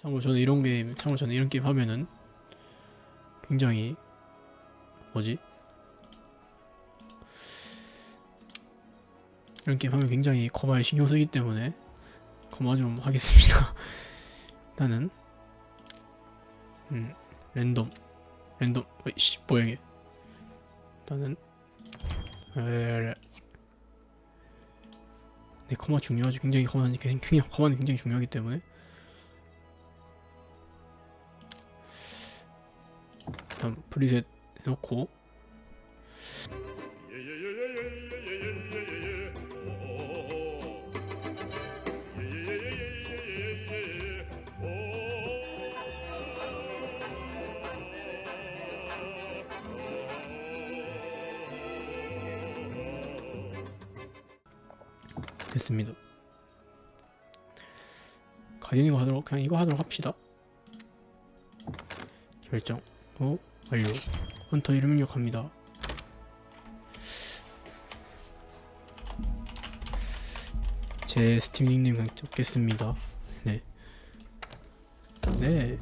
참고로 저는 이런 게임 참고로 저는 이런 게임 하면은 굉장히 뭐지? 이런 게임 하면 굉장히 거마에 신경 쓰기 때문에 거마 좀 하겠습니다. 일단은 음 랜덤 랜덤 어이씨 뭐야 이게 일단은. 네 거마 중요하죠. 굉장히 거마는 굉장히 거마는 굉장히 중요하기 때문에 일단 프리셋 해놓고 됐습니다. 이거 하도록 그냥 이거 하도록 합시다. 결정. 어 완료. 헌터 이름 입력합니다. 제 스팀 닉네임 그냥 적겠습니다. 네. 네.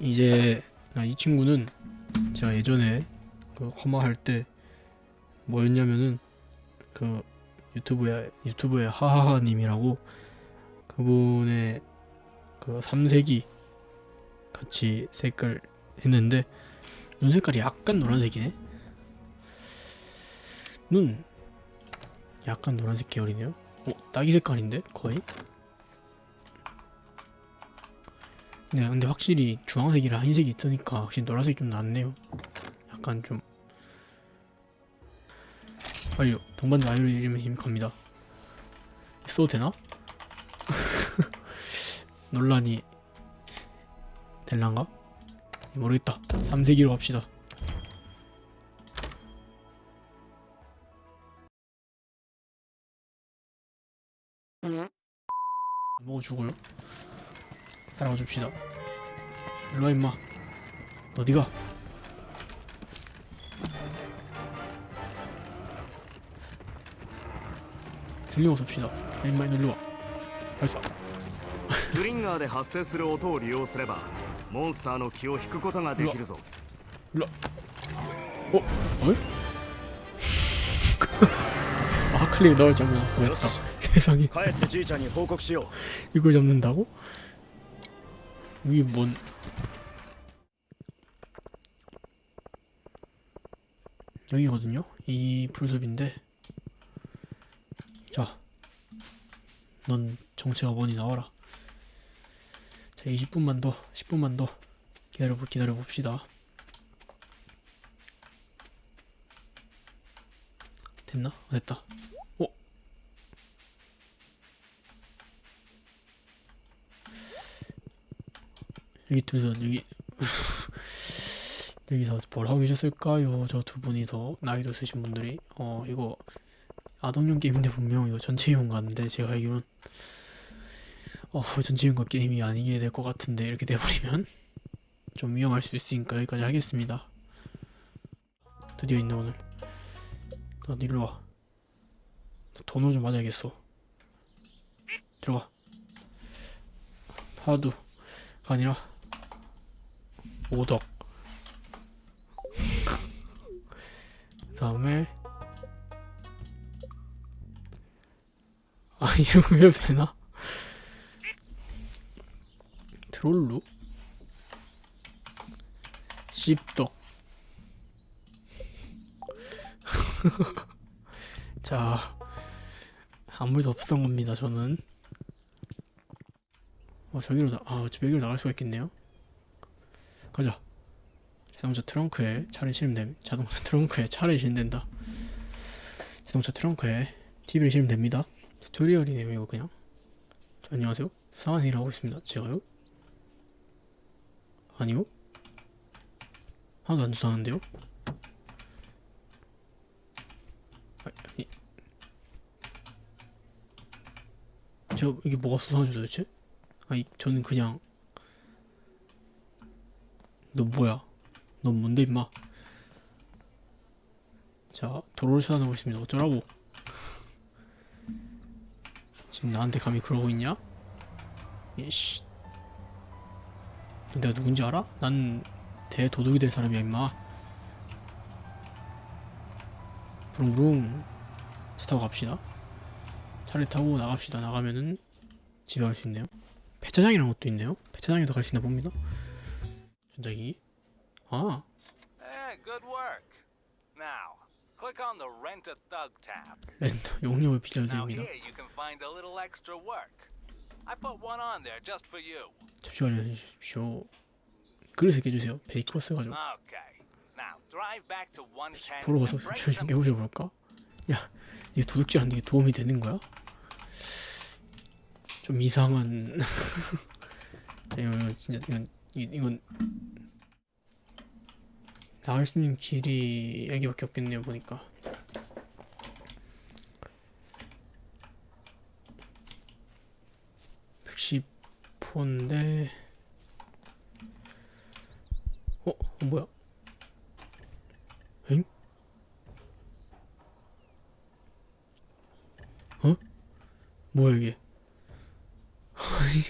이제 아, 이 친구는 제가 예전에 그 커마 할 때 뭐였냐면은 그 유튜브에 유튜브에 하하하님이라고 그분의 그 3색이 같이 색깔 했는데 눈 색깔이 약간 노란색이네. 눈 약간 노란색 계열이네요. 어, 딸기 색깔인데 거의. 네, 근데 확실히 주황색이랑 흰색이 있으니까 확실히 노란색이 좀 낫네요. 약간 좀 완료. 동반자 아이돌 이름에 힘입니다. 써도 되나? 논란이 될란가? 모르겠다. 3세기로 갑시다. 먹어주고요. 따라가 줍시다. 일로와 임마. 너 어디가? 들려서 봅시다. 야, 임마 일로와. 발사. スリンガーで発生する音を利用すれば モンスターの気を引くことができるぞ 일로. 어? 어? 아 클릭 널 잡나 구했다. 세상에 帰ってじいちゃんに報告しよ 이걸 잡는다고? 이게 뭔? 여기거든요. 이 풀숲인데. 자, 넌 정체가 뭐니 나와라. 자, 20분만 더, 10분만 더 기다려 기다려 봅시다. 됐나? 어, 됐다. 어? 여기 둘이서 여기 여기서 뭘 하고 계셨을까요? 저 두 분이서 나이도 드신 분들이 어 이거 아동용 게임인데 분명 이거 전체용 같은데 제가 알기로는 어 전체용과 게임이 아니게 될 것 같은데 이렇게 돼버리면 좀 위험할 수 있으니까 여기까지 하겠습니다. 드디어 있네 오늘. 너 일로 와. 돈을 좀 맞아야겠어. 들어가. 하두가 아니라 오덕. 다음에 아거 해도 되나? 트 롤루. 씹덕 자 아무 일도 없었던 겁니다 저는. 어 저기로 나, 아 여기로 나갈 수가 있겠네요. 가자. 자동차 트렁크에 차를 실으면 자동차 트렁크에 차를 실으면 된다. 자동차 트렁크에 TV를 실으면 됩니다. 튜토리얼이네요 이거 그냥. 자, 안녕하세요. 수상한 일을 하고 있습니다. 제가요? 아니요 하나도 안 수상한데요? 저 이게 뭐가 수상하죠 도대체? 아니 저는 그냥 너 뭐야? 넌 뭔데 임마? 자 도로를 차단하고 있습니다 어쩌라고? 지금 나한테 감히 그러고 있냐? 이씨 내가 누군지 알아? 난 대도둑이 될 사람이야 임마. 부릉부릉. 차 타고 갑시다. 차를 타고 나갑시다. 나가면은 집에 갈 수 있네요. 배차장이라는 것도 있네요. 배차장에도 갈 수 있나 봅니다. 전자기. 아. Good work. Now, click on the Rent a Thug tab. 렌터 용역을 빌려드립니다. here you can find a little extra work. I put one on there just for you. 관리해 주십시오 그래서 깨주세요 베이커스 가지고 Okay. Now drive back to 110 보러 가서 some 깨보셔 볼까? 야 이게 도둑질하는 게 도움이 되는 거야? 좀 이상한 이거 진짜 이건 이- 이건 나갈 수 있는 길이 여기밖에 없겠네요 보니까 백십포인데 어? 어 뭐야? 엥? 어? 뭐야 이게? 아니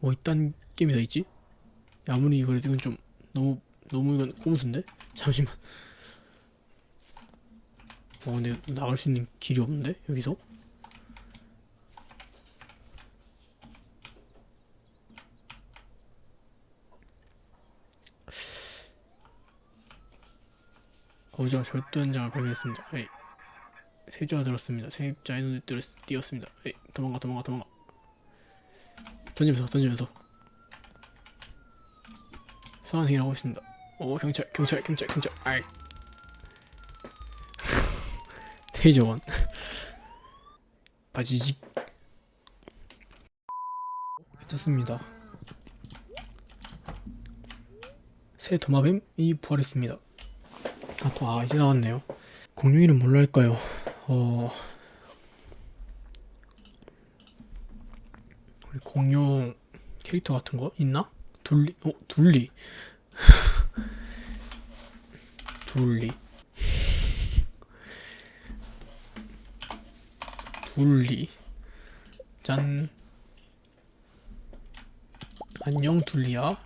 뭐 이딴 게임이 다 있지? 야, 아무리 그래도 이건 좀 너무 너무 이건 꼼수인데? 잠시만 어 근데 나갈 수 있는 길이 없는데 여기서? 거저 절도 현장을 발견했습니다. 에이. 세조가 들었습니다. 세입자의 눈에 띄었- 띄었습니다. 에이, 도망가 도망가 도망가. 던지면서 던지면서. 수환행위라고 있습니다. 오 경찰 경찰 경찰 경찰. 아이. 테이저원. 바지직. 괜찮습니다. 새 도마뱀이 부활했습니다. 아, 또, 아, 이제 나왔네요. 공룡 이름 뭘로 할까요? 어, 우리 공룡 캐릭터 같은 거 있나? 둘리, 어, 둘리. 둘리. 둘리. 짠. 안녕, 둘리야.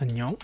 안녕.